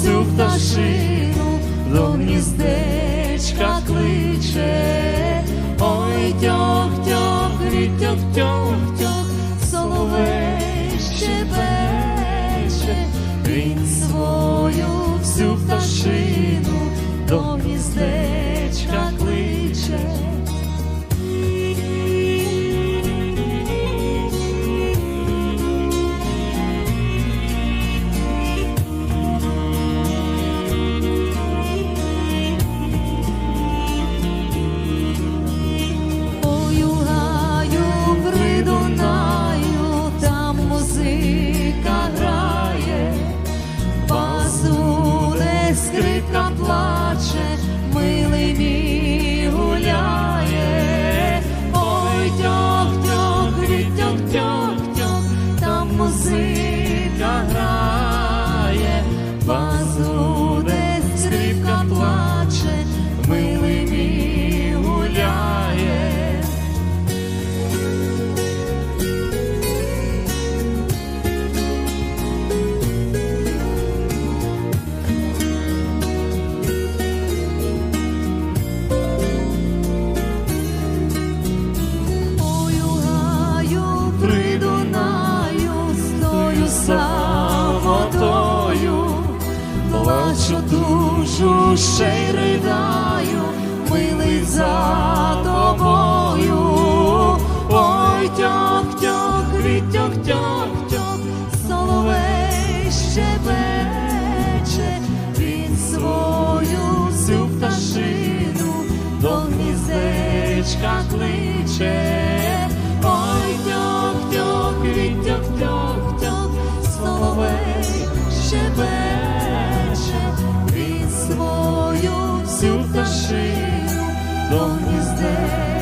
всю пташину до гніздечка кличе. Ой, тьох, тьох, тьох, тьох, тьох, соловей щебече, він свою всю пташину до гніздечка плаче, милий мій гуляє. Ой, тьох, тьох, тьох, тьох, тьох, там музика грає, базуне душу, ще й ридаю, милий за тобою. Ой, тьох, тьох, тьох, тьох, тьох, соловей щебече, він свою всю пташину до гніздечка кличе. Ой, тьох, тьох, тьох, тьох, тьох, соловей щебече. цю пташину до гніздець.